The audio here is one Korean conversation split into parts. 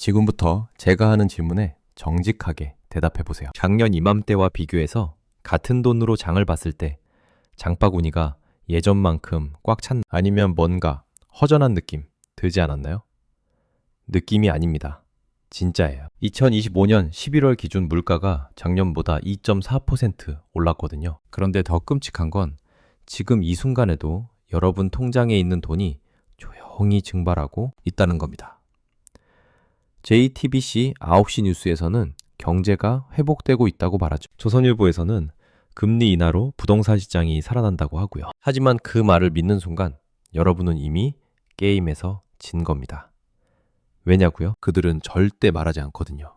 지금부터 제가 하는 질문에 정직하게 대답해 보세요. 작년 이맘때와 비교해서 같은 돈으로 장을 봤을 때 장바구니가 예전만큼 꽉 찬 아니면 뭔가 허전한 느낌 들지 않았나요? 느낌이 아닙니다. 진짜예요. 2025년 11월 기준 물가가 작년보다 2.4% 올랐거든요. 그런데 더 끔찍한 건 지금 이 순간에도 여러분 통장에 있는 돈이 조용히 증발하고 있다는 겁니다. JTBC 9시 뉴스에서는 경제가 회복되고 있다고 말하죠. 조선일보에서는 금리 인하로 부동산 시장이 살아난다고 하고요. 하지만 그 말을 믿는 순간 여러분은 이미 게임에서 진 겁니다. 왜냐고요? 그들은 절대 말하지 않거든요.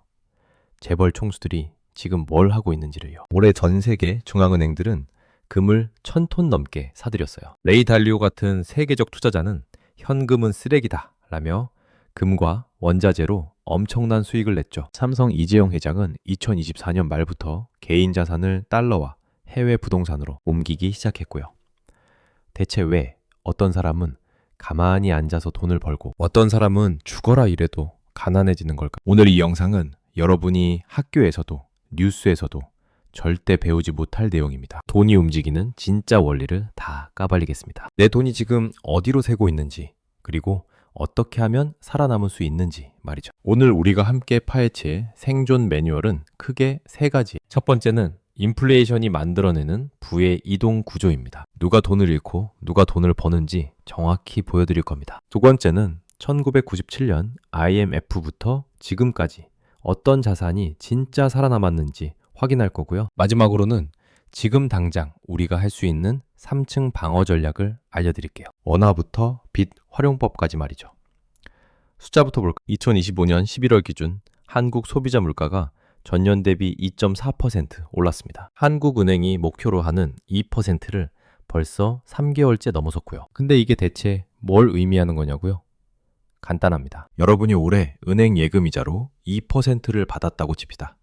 재벌 총수들이 지금 뭘 하고 있는지를요. 올해 전 세계 중앙은행들은 금을 천 톤 넘게 사들였어요. 레이 달리오 같은 세계적 투자자는 현금은 쓰레기다 라며 금과 원자재로 엄청난 수익을 냈죠. 삼성 이재용 회장은 2024년 말부터 개인 자산을 달러와 해외 부동산으로 옮기기 시작했고요. 대체 왜 어떤 사람은 가만히 앉아서 돈을 벌고 어떤 사람은 죽어라 이래도 가난해지는 걸까? 오늘 이 영상은 여러분이 학교에서도 뉴스에서도 절대 배우지 못할 내용입니다. 돈이 움직이는 진짜 원리를 다 까발리겠습니다. 내 돈이 지금 어디로 새고 있는지, 그리고 어떻게 하면 살아남을 수 있는지 말이죠. 오늘 우리가 함께 파헤칠 생존 매뉴얼은 크게 세 가지. 첫 번째는 인플레이션이 만들어내는 부의 이동 구조입니다. 누가 돈을 잃고 누가 돈을 버는지 정확히 보여드릴 겁니다. 두 번째는 1997년 IMF부터 지금까지 어떤 자산이 진짜 살아남았는지 확인할 거고요. 마지막으로는 지금 당장 우리가 할 수 있는 3층 방어 전략을 알려드릴게요. 원화부터 빚 활용법까지 말이죠. 숫자부터 볼까? 2025년 11월 기준 한국 소비자 물가가 전년 대비 2.4% 올랐습니다. 한국은행이 목표로 하는 2%를 벌써 3개월째 넘어섰고요. 근데 이게 대체 뭘 의미하는 거냐고요? 간단합니다. 여러분이 올해 은행 예금 이자로 2%를 받았다고 칩시다.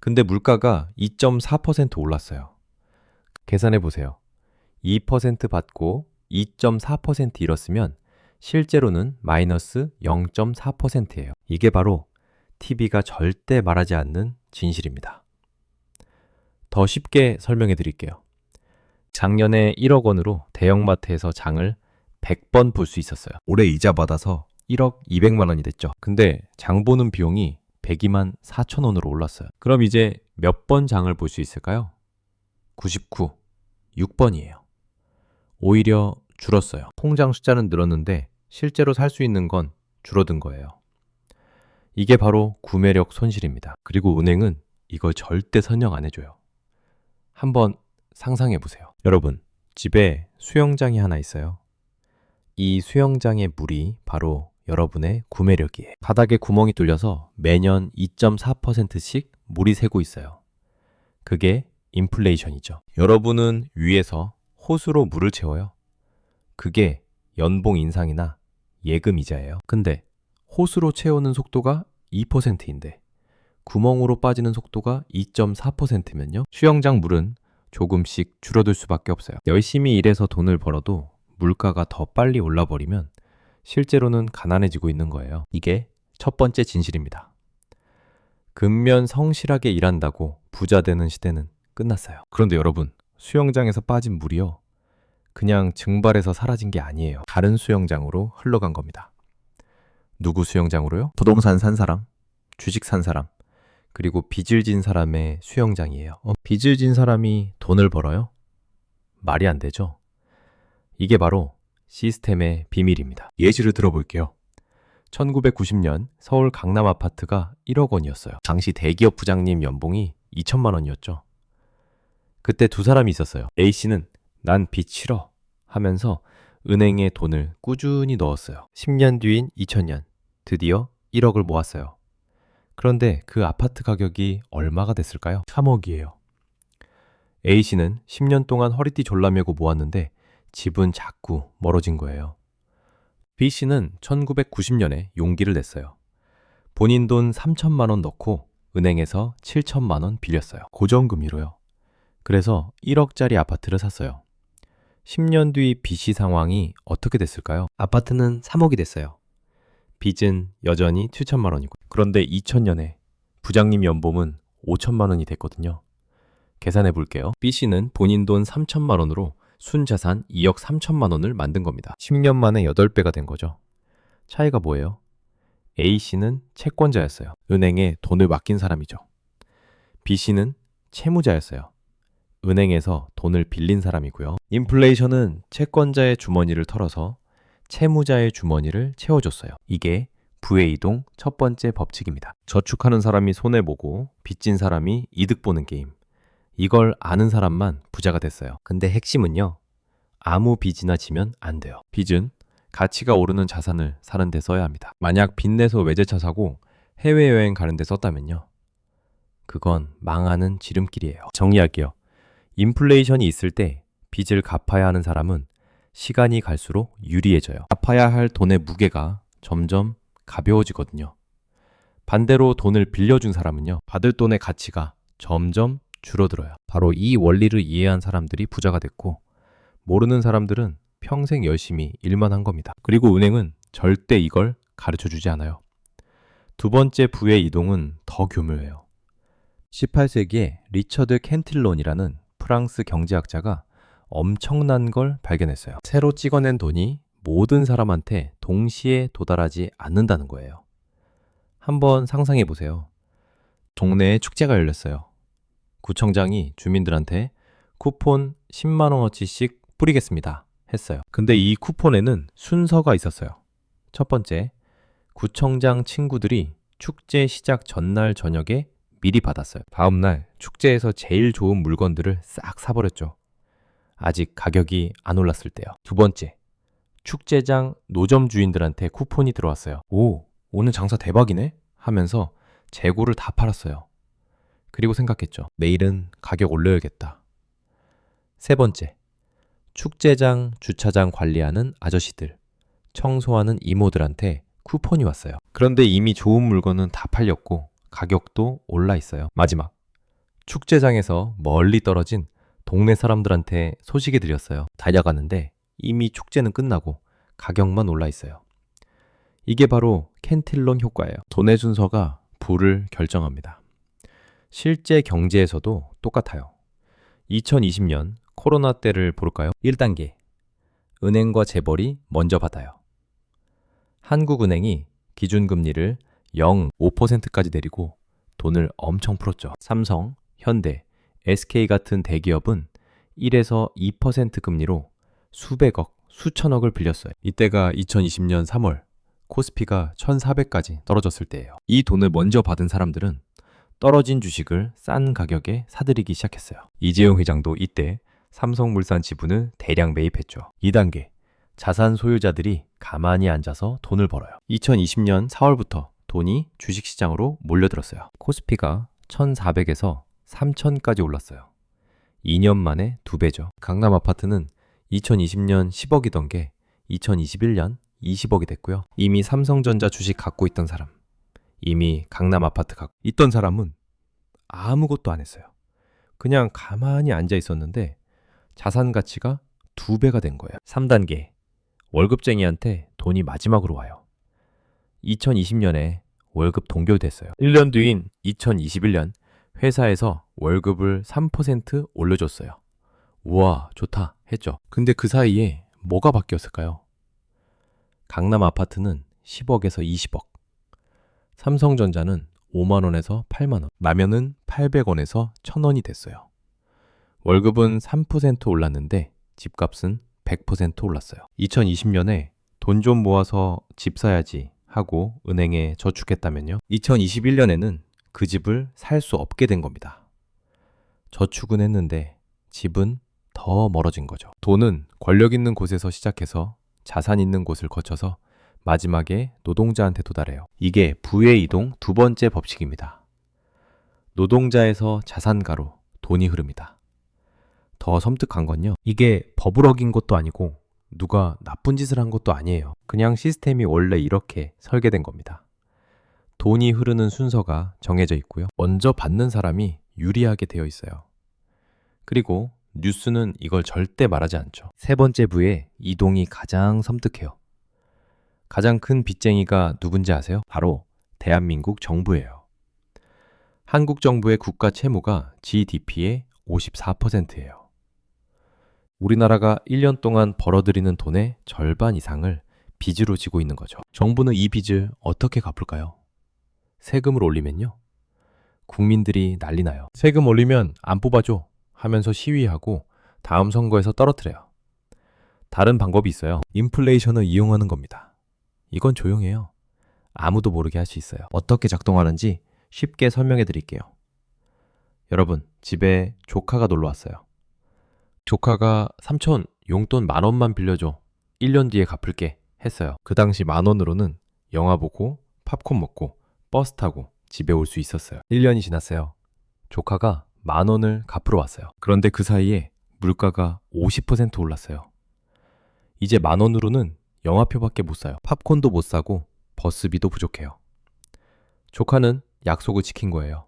근데 물가가 2.4% 올랐어요. 계산해 보세요. 2% 받고 2.4% 잃었으면 실제로는 마이너스 0.4%예요. 이게 바로 TV가 절대 말하지 않는 진실입니다. 더 쉽게 설명해 드릴게요. 작년에 1억 원으로 대형마트에서 장을 100번 볼 수 있었어요. 올해 이자 받아서 1억 200만 원이 됐죠. 근데 장 보는 비용이 102만 4천 원으로 올랐어요. 그럼 이제 몇 번 장을 볼 수 있을까요? 99, 6번이에요. 오히려 줄었어요. 통장 숫자는 늘었는데 실제로 살 수 있는 건 줄어든 거예요. 이게 바로 구매력 손실입니다. 그리고 은행은 이걸 절대 선영 안 해줘요. 한번 상상해 보세요. 여러분, 집에 수영장이 하나 있어요. 이 수영장의 물이 바로 여러분의 구매력이에요. 바닥에 구멍이 뚫려서 매년 2.4%씩 물이 새고 있어요. 그게 인플레이션이죠. 여러분은 위에서 호수로 물을 채워요. 그게 연봉 인상이나 예금 이자예요. 근데 호수로 채우는 속도가 2%인데 구멍으로 빠지는 속도가 2.4%면요. 수영장 물은 조금씩 줄어들 수밖에 없어요. 열심히 일해서 돈을 벌어도 물가가 더 빨리 올라버리면 실제로는 가난해지고 있는 거예요. 이게 첫 번째 진실입니다. 근면 성실하게 일한다고 부자 되는 시대는 끝났어요. 그런데 여러분, 수영장에서 빠진 물이요. 그냥 증발해서 사라진 게 아니에요. 다른 수영장으로 흘러간 겁니다. 누구 수영장으로요? 부동산 산 사람, 주식 산 사람, 그리고 빚을 진 사람의 수영장이에요. 어, 빚을 진 사람이 돈을 벌어요? 말이 안 되죠? 이게 바로 시스템의 비밀입니다. 예시를 들어볼게요. 1990년 서울 강남 아파트가 1억 원이었어요. 당시 대기업 부장님 연봉이 2천만 원이었죠. 그때 두 사람이 있었어요. A씨는 난 빚 싫어 하면서 은행에 돈을 꾸준히 넣었어요. 10년 뒤인 2000년 드디어 1억을 모았어요. 그런데 그 아파트 가격이 얼마가 됐을까요? 3억이에요. A씨는 10년 동안 허리띠 졸라매고 모았는데 집은 자꾸 멀어진 거예요. B씨는 1990년에 용기를 냈어요. 본인 돈 3천만 원 넣고 은행에서 7천만 원 빌렸어요. 고정금리로요. 그래서 1억짜리 아파트를 샀어요. 10년 뒤 B씨 상황이 어떻게 됐을까요? 아파트는 3억이 됐어요. 빚은 여전히 7천만 원이고. 그런데 2000년에 부장님 연봉은 5천만 원이 됐거든요. 계산해 볼게요. B 씨는 본인 돈 3천만 원으로 순자산 2억 3천만 원을 만든 겁니다. 10년 만에 8배가 된 거죠. 차이가 뭐예요? A 씨는 채권자였어요. 은행에 돈을 맡긴 사람이죠. B 씨는 채무자였어요. 은행에서 돈을 빌린 사람이고요. 인플레이션은 채권자의 주머니를 털어서 채무자의 주머니를 채워줬어요. 이게 부의 이동 첫 번째 법칙입니다. 저축하는 사람이 손해보고 빚진 사람이 이득 보는 게임. 이걸 아는 사람만 부자가 됐어요. 근데 핵심은요. 아무 빚이나 지면 안 돼요. 빚은 가치가 오르는 자산을 사는 데 써야 합니다. 만약 빚내서 외제차 사고 해외여행 가는 데 썼다면요. 그건 망하는 지름길이에요. 정리할게요. 인플레이션이 있을 때 빚을 갚아야 하는 사람은 시간이 갈수록 유리해져요. 갚아야 할 돈의 무게가 점점 가벼워지거든요. 반대로 돈을 빌려준 사람은요, 받을 돈의 가치가 점점 줄어들어요. 바로 이 원리를 이해한 사람들이 부자가 됐고, 모르는 사람들은 평생 열심히 일만 한 겁니다. 그리고 은행은 절대 이걸 가르쳐 주지 않아요. 두 번째 부의 이동은 더 교묘해요. 18세기에 리처드 켄틸론이라는 프랑스 경제학자가 엄청난 걸 발견했어요. 새로 찍어낸 돈이 모든 사람한테 동시에 도달하지 않는다는 거예요. 한번 상상해 보세요. 동네에 축제가 열렸어요. 구청장이 주민들한테 쿠폰 10만원어치씩 뿌리겠습니다. 했어요. 근데 이 쿠폰에는 순서가 있었어요. 첫 번째, 구청장 친구들이 축제 시작 전날 저녁에 미리 받았어요. 다음날 축제에서 제일 좋은 물건들을 싹 사버렸죠. 아직 가격이 안 올랐을 때요. 두 번째, 축제장 노점 주인들한테 쿠폰이 들어왔어요. 오, 오늘 장사 대박이네? 하면서 재고를 다 팔았어요. 그리고 생각했죠. 내일은 가격 올려야겠다. 세 번째, 축제장, 주차장 관리하는 아저씨들, 청소하는 이모들한테 쿠폰이 왔어요. 그런데 이미 좋은 물건은 다 팔렸고 가격도 올라 있어요. 마지막, 축제장에서 멀리 떨어진 동네 사람들한테 소식이 드렸어요. 달려가는데 이미 축제는 끝나고 가격만 올라 있어요. 이게 바로 캔틸론 효과예요. 돈의 순서가 부를 결정합니다. 실제 경제에서도 똑같아요. 2020년 코로나 때를 볼까요? 1단계. 은행과 재벌이 먼저 받아요. 한국은행이 기준금리를 0.5%까지 내리고 돈을 엄청 풀었죠. 삼성, 현대, SK 같은 대기업은 1에서 2% 금리로 수백억, 수천억을 빌렸어요. 이때가 2020년 3월 코스피가 1,400까지 떨어졌을 때예요. 이 돈을 먼저 받은 사람들은 떨어진 주식을 싼 가격에 사들이기 시작했어요. 이재용 회장도 이때 삼성물산 지분을 대량 매입했죠. 2단계 자산 소유자들이 가만히 앉아서 돈을 벌어요. 2020년 4월부터 돈이 주식시장으로 몰려들었어요. 코스피가 1,400에서 3,000까지 올랐어요. 2년 만에 두 배죠. 강남 아파트는 2020년 10억이던 게 2021년 20억이 됐고요. 이미 삼성전자 주식 갖고 있던 사람, 이미 강남 아파트 갖고 있던 사람은 아무것도 안 했어요. 그냥 가만히 앉아 있었는데 자산 가치가 두 배가 된 거예요. 3단계. 월급쟁이한테 돈이 마지막으로 와요. 2020년에 월급 동결됐어요. 1년 뒤인 2021년 회사에서 월급을 3% 올려줬어요. 우와, 좋다 했죠. 근데 그 사이에 뭐가 바뀌었을까요? 강남 아파트는 10억에서 20억, 삼성전자는 5만원에서 8만원, 라면은 800원에서 1000원이 됐어요. 월급은 3% 올랐는데 집값은 100% 올랐어요. 2020년에 돈 좀 모아서 집 사야지 하고 은행에 저축했다면요. 2021년에는 그 집을 살 수 없게 된 겁니다. 저축은 했는데 집은 더 멀어진 거죠. 돈은 권력 있는 곳에서 시작해서 자산 있는 곳을 거쳐서 마지막에 노동자한테 도달해요. 이게 부의 이동 두 번째 법칙입니다. 노동자에서 자산가로 돈이 흐릅니다. 더 섬뜩한 건요. 이게 법을 어긴 것도 아니고 누가 나쁜 짓을 한 것도 아니에요. 그냥 시스템이 원래 이렇게 설계된 겁니다. 돈이 흐르는 순서가 정해져 있고요. 먼저 받는 사람이 유리하게 되어 있어요. 그리고 뉴스는 이걸 절대 말하지 않죠. 세 번째 부에 이동이 가장 섬뜩해요. 가장 큰 빚쟁이가 누군지 아세요? 바로 대한민국 정부예요. 한국 정부의 국가 채무가 GDP의 54%예요. 우리나라가 1년 동안 벌어들이는 돈의 절반 이상을 빚으로 지고 있는 거죠. 정부는 이 빚을 어떻게 갚을까요? 세금을 올리면요. 국민들이 난리 나요. 세금 올리면 안 뽑아줘 하면서 시위하고 다음 선거에서 떨어뜨려요. 다른 방법이 있어요. 인플레이션을 이용하는 겁니다. 이건 조용해요. 아무도 모르게 할 수 있어요. 어떻게 작동하는지 쉽게 설명해 드릴게요. 여러분, 집에 조카가 놀러 왔어요. 조카가 삼촌 용돈 만 원만 빌려줘. 1년 뒤에 갚을게 했어요. 그 당시 만 원으로는 영화 보고 팝콘 먹고 버스 타고 집에 올 수 있었어요. 1년이 지났어요. 조카가 만 원을 갚으러 왔어요. 그런데 그 사이에 물가가 50% 올랐어요. 이제 만 원으로는 영화표밖에 못 사요. 팝콘도 못 사고 버스비도 부족해요. 조카는 약속을 지킨 거예요.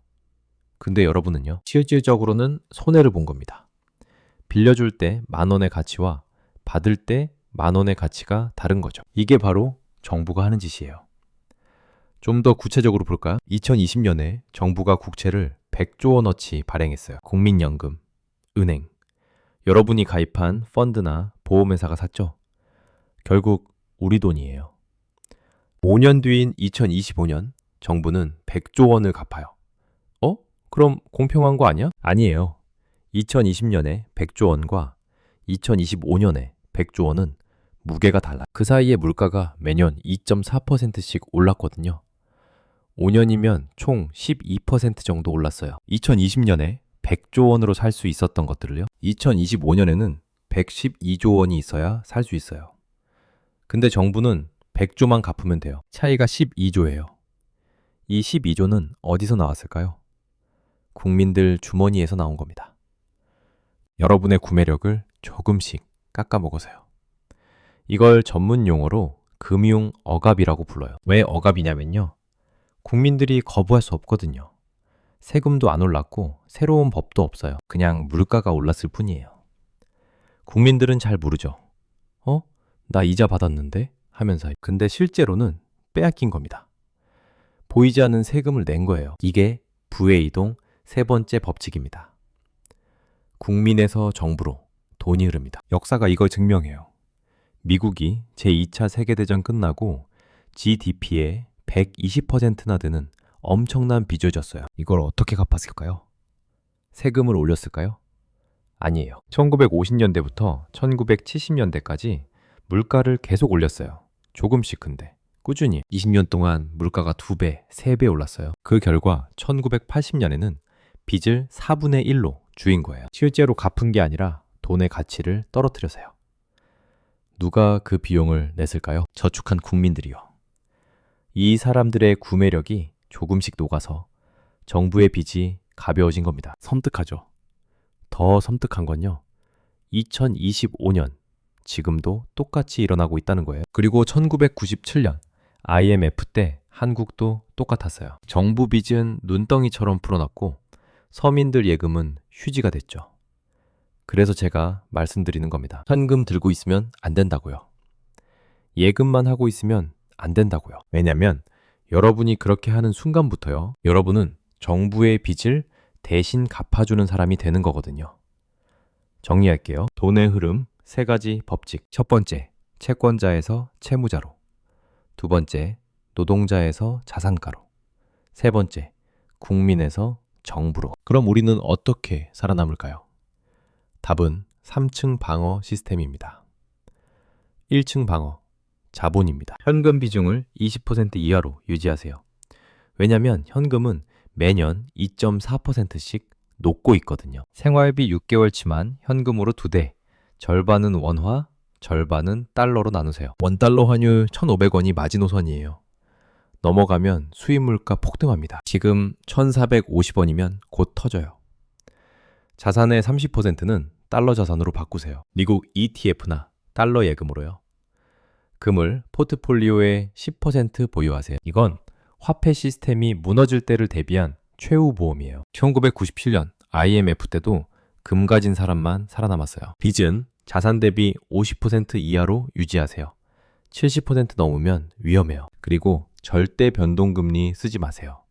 근데 여러분은요? 실질적으로는 손해를 본 겁니다. 빌려줄 때 만 원의 가치와 받을 때 만 원의 가치가 다른 거죠. 이게 바로 정부가 하는 짓이에요. 좀 더 구체적으로 볼까요? 2020년에 정부가 국채를 100조 원어치 발행했어요. 국민연금, 은행, 여러분이 가입한 펀드나 보험회사가 샀죠. 결국 우리 돈이에요. 5년 뒤인 2025년 정부는 100조 원을 갚아요. 어? 그럼 공평한 거 아니야? 아니에요. 2020년에 100조 원과 2025년에 100조 원은 무게가 달라. 그 사이에 물가가 매년 2.4%씩 올랐거든요. 5년이면 총 12% 정도 올랐어요. 2020년에 100조 원으로 살 수 있었던 것들을요. 2025년에는 112조 원이 있어야 살 수 있어요. 근데 정부는 100조만 갚으면 돼요. 차이가 12조예요. 이 12조는 어디서 나왔을까요? 국민들 주머니에서 나온 겁니다. 여러분의 구매력을 조금씩 깎아 먹어서요. 이걸 전문 용어로 금융 억압이라고 불러요. 왜 억압이냐면요. 국민들이 거부할 수 없거든요. 세금도 안 올랐고 새로운 법도 없어요. 그냥 물가가 올랐을 뿐이에요. 국민들은 잘 모르죠. 어? 나 이자 받았는데? 하면서. 근데 실제로는 빼앗긴 겁니다. 보이지 않는 세금을 낸 거예요. 이게 부의 이동 세 번째 법칙입니다. 국민에서 정부로 돈이 흐릅니다. 역사가 이걸 증명해요. 미국이 제2차 세계대전 끝나고 GDP의 120%나 되는 엄청난 빚을 졌어요. 이걸 어떻게 갚았을까요? 세금을 올렸을까요? 아니에요. 1950년대부터 1970년대까지 물가를 계속 올렸어요. 조금씩 근데. 꾸준히 20년 동안 물가가 2배, 3배 올랐어요. 그 결과 1980년에는 빚을 4분의 1로 줄인 거예요. 실제로 갚은 게 아니라 돈의 가치를 떨어뜨려서요. 누가 그 비용을 냈을까요? 저축한 국민들이요. 이 사람들의 구매력이 조금씩 녹아서 정부의 빚이 가벼워진 겁니다. 섬뜩하죠. 더 섬뜩한 건요. 2025년 지금도 똑같이 일어나고 있다는 거예요. 그리고 1997년 IMF 때 한국도 똑같았어요. 정부 빚은 눈덩이처럼 풀어놨고 서민들 예금은 휴지가 됐죠. 그래서 제가 말씀드리는 겁니다. 현금 들고 있으면 안 된다고요. 예금만 하고 있으면 안 된다고요. 왜냐면 여러분이 그렇게 하는 순간부터요. 여러분은 정부의 빚을 대신 갚아주는 사람이 되는 거거든요. 정리할게요. 돈의 흐름 세 가지 법칙. 첫 번째, 채권자에서 채무자로. 두 번째, 노동자에서 자산가로. 세 번째, 국민에서 정부로. 그럼 우리는 어떻게 살아남을까요? 답은 3층 방어 시스템입니다. 1층 방어, 자본입니다. 현금 비중을 20% 이하로 유지하세요. 왜냐면 현금은 매년 2.4%씩 녹고 있거든요. 생활비 6개월치만 현금으로 2대, 절반은 원화, 절반은 달러로 나누세요. 원달러 환율 1,500원이 마지노선이에요. 넘어가면 수입 물가 폭등합니다. 지금 1,450원이면 곧 터져요. 자산의 30%는 달러 자산으로 바꾸세요. 미국 ETF나 달러 예금으로요. 금을 포트폴리오의 10% 보유하세요. 이건 화폐 시스템이 무너질 때를 대비한 최후 보험이에요. 1997년 IMF 때도 금 가진 사람만 살아남았어요. 빚은 자산 대비 50% 이하로 유지하세요. 70% 넘으면 위험해요. 그리고 절대 변동금리 쓰지 마세요.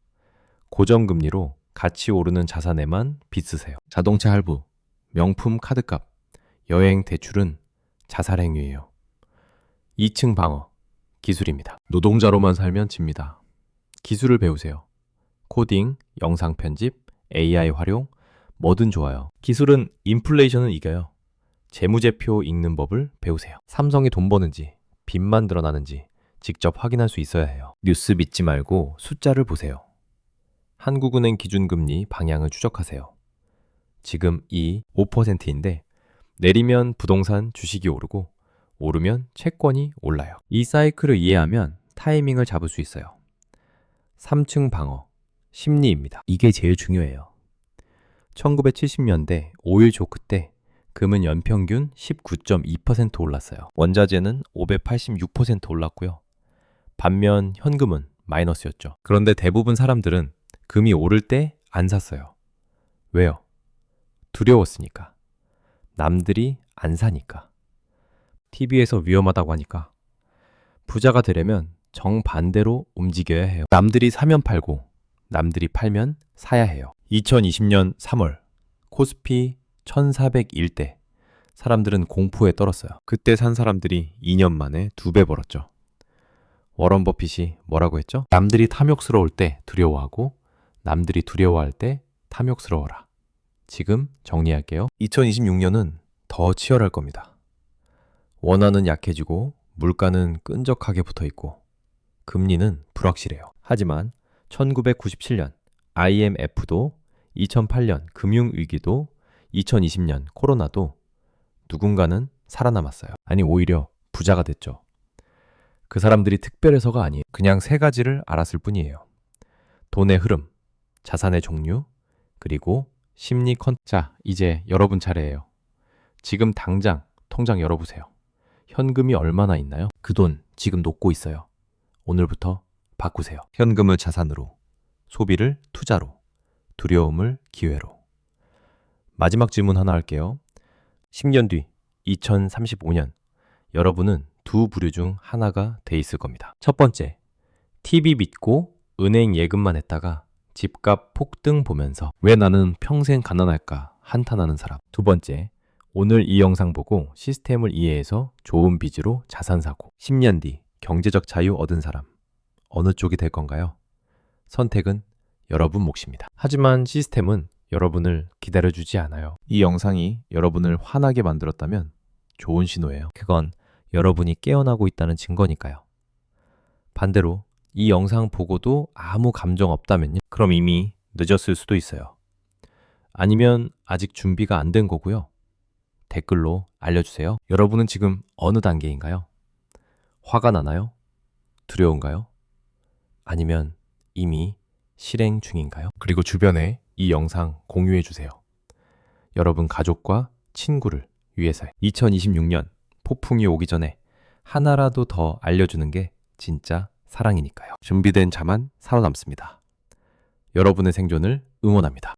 고정금리로 같이 오르는 자산에만 빚 쓰세요. 자동차 할부, 명품 카드값, 여행 대출은 자살행위예요. 2층 방어, 기술입니다. 노동자로만 살면 집니다. 기술을 배우세요. 코딩, 영상 편집, AI 활용, 뭐든 좋아요. 기술은 인플레이션을 이겨요. 재무제표 읽는 법을 배우세요. 삼성이 돈 버는지, 빚만 드러나는지 직접 확인할 수 있어야 해요. 뉴스 믿지 말고 숫자를 보세요. 한국은행 기준금리 방향을 추적하세요. 지금 이 5%인데 내리면 부동산 주식이 오르고 오르면 채권이 올라요. 이 사이클을 이해하면 타이밍을 잡을 수 있어요. 3층 방어, 심리입니다. 이게 제일 중요해요. 1970년대 5일 조크 때 금은 연평균 19.2% 올랐어요. 원자재는 586% 올랐고요. 반면 현금은 마이너스였죠. 그런데 대부분 사람들은 금이 오를 때 안 샀어요. 왜요? 두려웠으니까. 남들이 안 사니까. TV에서 위험하다고 하니까. 부자가 되려면 정반대로 움직여야 해요. 남들이 사면 팔고, 남들이 팔면 사야 해요. 2020년 3월, 코스피 1401대. 사람들은 공포에 떨었어요. 그때 산 사람들이 2년 만에 두 배 벌었죠. 워런 버핏이 뭐라고 했죠? 남들이 탐욕스러울 때 두려워하고, 남들이 두려워할 때 탐욕스러워라. 지금 정리할게요. 2026년은 더 치열할 겁니다. 원화는 약해지고 물가는 끈적하게 붙어 있고 금리는 불확실해요. 하지만 1997년 IMF도 2008년 금융위기도 2020년 코로나도 누군가는 살아남았어요. 아니, 오히려 부자가 됐죠. 그 사람들이 특별해서가 아니에요. 그냥 세 가지를 알았을 뿐이에요. 돈의 흐름, 자산의 종류, 그리고 심리 컨... 자, 이제 여러분 차례예요. 지금 당장 통장 열어보세요. 현금이 얼마나 있나요? 그 돈 지금 녹고 있어요. 오늘부터 바꾸세요. 현금을 자산으로, 소비를 투자로, 두려움을 기회로. 마지막 질문 하나 할게요. 10년 뒤 2035년 여러분은 두 부류 중 하나가 돼 있을 겁니다. 첫 번째, TV 믿고 은행 예금만 했다가 집값 폭등 보면서 왜 나는 평생 가난할까 한탄하는 사람. 두 번째, 오늘 이 영상 보고 시스템을 이해해서 좋은 빚으로 자산 사고 10년 뒤 경제적 자유 얻은 사람. 어느 쪽이 될 건가요? 선택은 여러분 몫입니다. 하지만 시스템은 여러분을 기다려주지 않아요. 이 영상이 여러분을 화나게 만들었다면 좋은 신호예요. 그건 여러분이 깨어나고 있다는 증거니까요. 반대로 이 영상 보고도 아무 감정 없다면요? 그럼 이미 늦었을 수도 있어요. 아니면 아직 준비가 안 된 거고요. 댓글로 알려주세요. 여러분은 지금 어느 단계인가요? 화가 나나요? 두려운가요? 아니면 이미 실행 중인가요? 그리고 주변에 이 영상 공유해 주세요. 여러분 가족과 친구를 위해서요. 2026년 폭풍이 오기 전에 하나라도 더 알려주는 게 진짜 사랑이니까요. 준비된 자만 살아남습니다. 여러분의 생존을 응원합니다.